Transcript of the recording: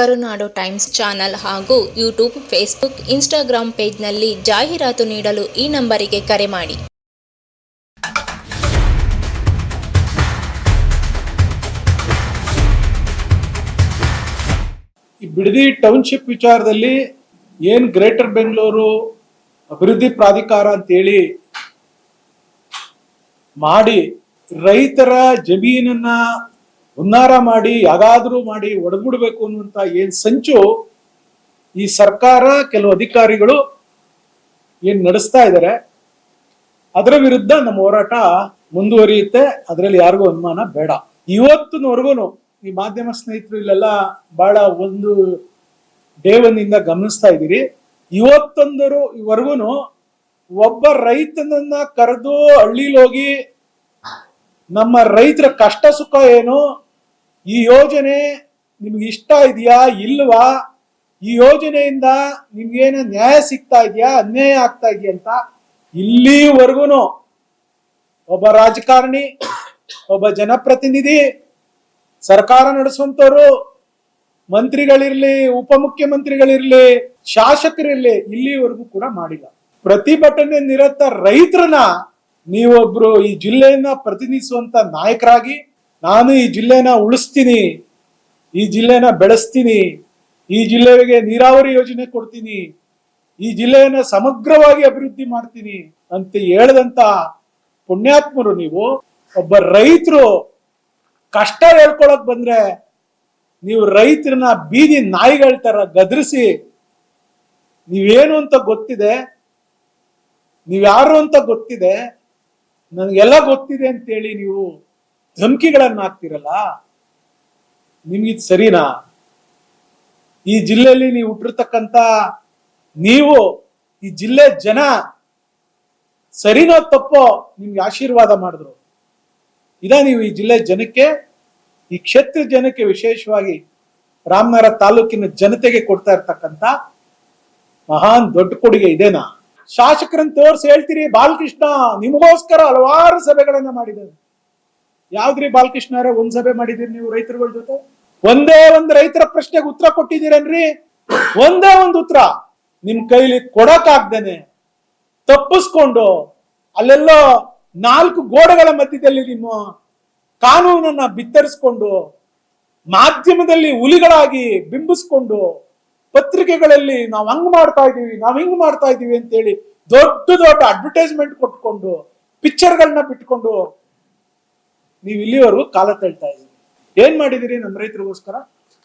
ಕರುನಾಡು times channel ಹಾಗೂ YouTube, Facebook Instagram ಪೇಜ್ನಲ್ಲಿ ಜಾಹೀರಾತು ನೀಡಲು ಈ ನಂಬರಿಗೆ ಕರೆ ಮಾಡಿ. ಬಿಡದಿ ಟೌನ್ಶಿಪ್ ವಿಚಾರದಲ್ಲಿ ಏನ್ ಗ್ರೇಟರ್ ಬೆಂಗಳೂರು ಅಭಿವೃದ್ಧಿ ಪ್ರಾಧಿಕಾರ ಅಂತೇಳಿ ಮಾಡಿ ರೈತರ ಜಮೀನನ್ನ ಹುನ್ನಾರ ಮಾಡಿ, ಯಾಗಾದ್ರೂ ಮಾಡಿ ಒಡೆದ್ಬಿಡ್ಬೇಕು ಅನ್ನುವಂತ ಏನು ಸಂಚು ಈ ಸರ್ಕಾರ, ಕೆಲವು ಅಧಿಕಾರಿಗಳು ಏನ್ ನಡೆಸ್ತಾ ಇದ್ದಾರೆ ಅದರ ವಿರುದ್ಧ ನಮ್ಮ ಹೋರಾಟ ಮುಂದುವರಿಯುತ್ತೆ. ಅದರಲ್ಲಿ ಯಾರಿಗೂ ಅನುಮಾನ ಬೇಡ. ಇವತ್ತಿನವರೆಗೂ ಈ ಮಾಧ್ಯಮ ಸ್ನೇಹಿತರು ಇಲ್ಲೆಲ್ಲ ಬಹಳ ಒಂದು ಡೇ ಒಂದಿಂದ ಗಮನಿಸ್ತಾ ಇದ್ದೀರಿ. ಇವತ್ತೊಂದರು ಇವರೆಗೂ ಒಬ್ಬ ರೈತನನ್ನ ಕರೆದು ಹಳ್ಳಿಲಿ ಹೋಗಿ ನಮ್ಮ ರೈತರ ಕಷ್ಟ ಸುಖ ಏನು? ಈ ಯೋಜನೆ ನಿಮ್ಗೆ ಇಷ್ಟ ಇದೆಯಾ? ಇಲ್ವಾ? ಈ ಯೋಜನೆಯಿಂದ ನಿಮ್ಗೇನು ನ್ಯಾಯ ಸಿಗ್ತಾ ಇದೆಯಾ? ಅನ್ಯಾಯ ಆಗ್ತಾ ಇದೆಯಾ ಅಂತ ಇಲ್ಲಿವರೆಗೂ ಒಬ್ಬ ರಾಜಕಾರಣಿ, ಒಬ್ಬ ಜನಪ್ರತಿನಿಧಿ, ಸರ್ಕಾರ ನಡೆಸುವಂತವ್ರು ಮಂತ್ರಿಗಳಿರ್ಲಿ, ಉಪಮುಖ್ಯಮಂತ್ರಿಗಳಿರ್ಲಿ, ಶಾಸಕರಿರ್ಲಿ ಇಲ್ಲಿವರೆಗೂ ಕೂಡ ಮಾಡಿಲ್ಲ. ಪ್ರತಿಭಟನೆ ನಿರತ ರೈತರನ್ನ ನೀವೊಬ್ರು ಈ ಜಿಲ್ಲೆಯನ್ನ ಪ್ರತಿನಿಧಿಸುವಂತ ನಾಯಕರಾಗಿ ನಾನು ಈ ಜಿಲ್ಲೆನ ಉಳಿಸ್ತೀನಿ, ಈ ಜಿಲ್ಲೆನ ಬೆಳೆಸ್ತೀನಿ, ಈ ಜಿಲ್ಲೆಗೆ ನೀರಾವರಿ ಯೋಜನೆ ಕೊಡ್ತೀನಿ, ಈ ಜಿಲ್ಲೆಯನ್ನ ಸಮಗ್ರವಾಗಿ ಅಭಿವೃದ್ಧಿ ಮಾಡ್ತೀನಿ ಅಂತ ಹೇಳದಂತ ಪುಣ್ಯಾತ್ಮರು ನೀವು. ಒಬ್ಬ ರೈತರು ಕಷ್ಟ ಹೇಳ್ಕೊಳಕ್ ಬಂದ್ರೆ ನೀವು ರೈತರನ್ನ ಬೀದಿ ನಾಯಿಗಳ ತರ ಗದರಿಸಿ, ನೀವೇನು ಅಂತ ಗೊತ್ತಿದೆ, ನೀವ್ಯಾರು ಅಂತ ಗೊತ್ತಿದೆ ನನಗೆಲ್ಲ ಗೊತ್ತಿದೆ ಅಂತೇಳಿ ನೀವು ಧಮಕಿಗಳನ್ನ ಹಾಕ್ತಿರಲ್ಲ ನಿಮ್ಗಿದ್ ಸರಿನಾ? ಈ ಜಿಲ್ಲೆಯಲ್ಲಿ ನೀವು ಹುಟ್ಟಿರ್ತಕ್ಕಂತ ನೀವು, ಈ ಜಿಲ್ಲೆ ಜನ ಸರಿನೋ ತಪ್ಪೋ ನಿಮ್ಗೆ ಆಶೀರ್ವಾದ ಮಾಡಿದ್ರು. ಇದ ನೀವು ಈ ಜಿಲ್ಲೆ ಜನಕ್ಕೆ, ಈ ಕ್ಷೇತ್ರ ಜನಕ್ಕೆ ವಿಶೇಷವಾಗಿ ರಾಮನಗರ ತಾಲೂಕಿನ ಜನತೆಗೆ ಕೊಡ್ತಾ ಇರ್ತಕ್ಕಂತ ಮಹಾನ್ ದೊಡ್ಡ ಕೊಡುಗೆ ಇದೇನಾ? ಶಾಸಕರನ್ನ ತೋರಿಸಿ ಹೇಳ್ತೀರಿ, ಬಾಲಕೃಷ್ಣ ನಿಮಗೋಸ್ಕರ ಹಲವಾರು ಸಭೆಗಳನ್ನ ಮಾಡಿದ್ದಾರೆ. ಯಾವ್ದ್ರಿ ಬಾಲಕೃಷ್ಣ ಅವರೇ ಒಂದ್ ಸಭೆ ಮಾಡಿದಿರಿ ನೀವು ರೈತರುಗಳ ಜೊತೆ? ಒಂದೇ ಒಂದು ರೈತರ ಪ್ರಶ್ನೆಗೆ ಉತ್ತರ ಕೊಟ್ಟಿದ್ದೀರೇನ್ರಿ? ಒಂದೇ ಒಂದು ಉತ್ತರ, ನಿಮ್ ಕೈಲಿ ಕೊಡಕ್ಕಾಗ್ದೇನೆ ತಪ್ಪಿಸ್ಕೊಂಡು ಅಲ್ಲೆಲ್ಲೋ ನಾಲ್ಕು ಗೋಡೆಗಳ ಮಧ್ಯದಲ್ಲಿ ನಿಮ್ಮ ಕಾನೂನನ್ನ ಬಿತ್ತರಿಸ್ಕೊಂಡು ಮಾಧ್ಯಮದಲ್ಲಿ ಹುಲಿಗಳಾಗಿ ಬಿಂಬಿಸ್ಕೊಂಡು ಪತ್ರಿಕೆಗಳಲ್ಲಿ ನಾವ್ ಹಂಗ್ ಮಾಡ್ತಾ ಇದೀವಿ, ನಾವ್ ಹಿಂಗ್ ಮಾಡ್ತಾ ಇದೀವಿ ಅಂತ ಹೇಳಿ ದೊಡ್ಡ ದೊಡ್ಡ ಅಡ್ವರ್ಟೈಸ್ಮೆಂಟ್ ಕೊಟ್ಕೊಂಡು ಪಿಕ್ಚರ್ಗಳನ್ನ ಬಿಟ್ಕೊಂಡು ನೀವು ಇಲ್ಲಿವರೆಗೂ ಕಾಲ ತಳ್ತಾ ಇದೀವಿ ಏನ್ ಮಾಡಿದಿರಿ ನಮ್ಮ ರೈತರಿಗೋಸ್ಕರ?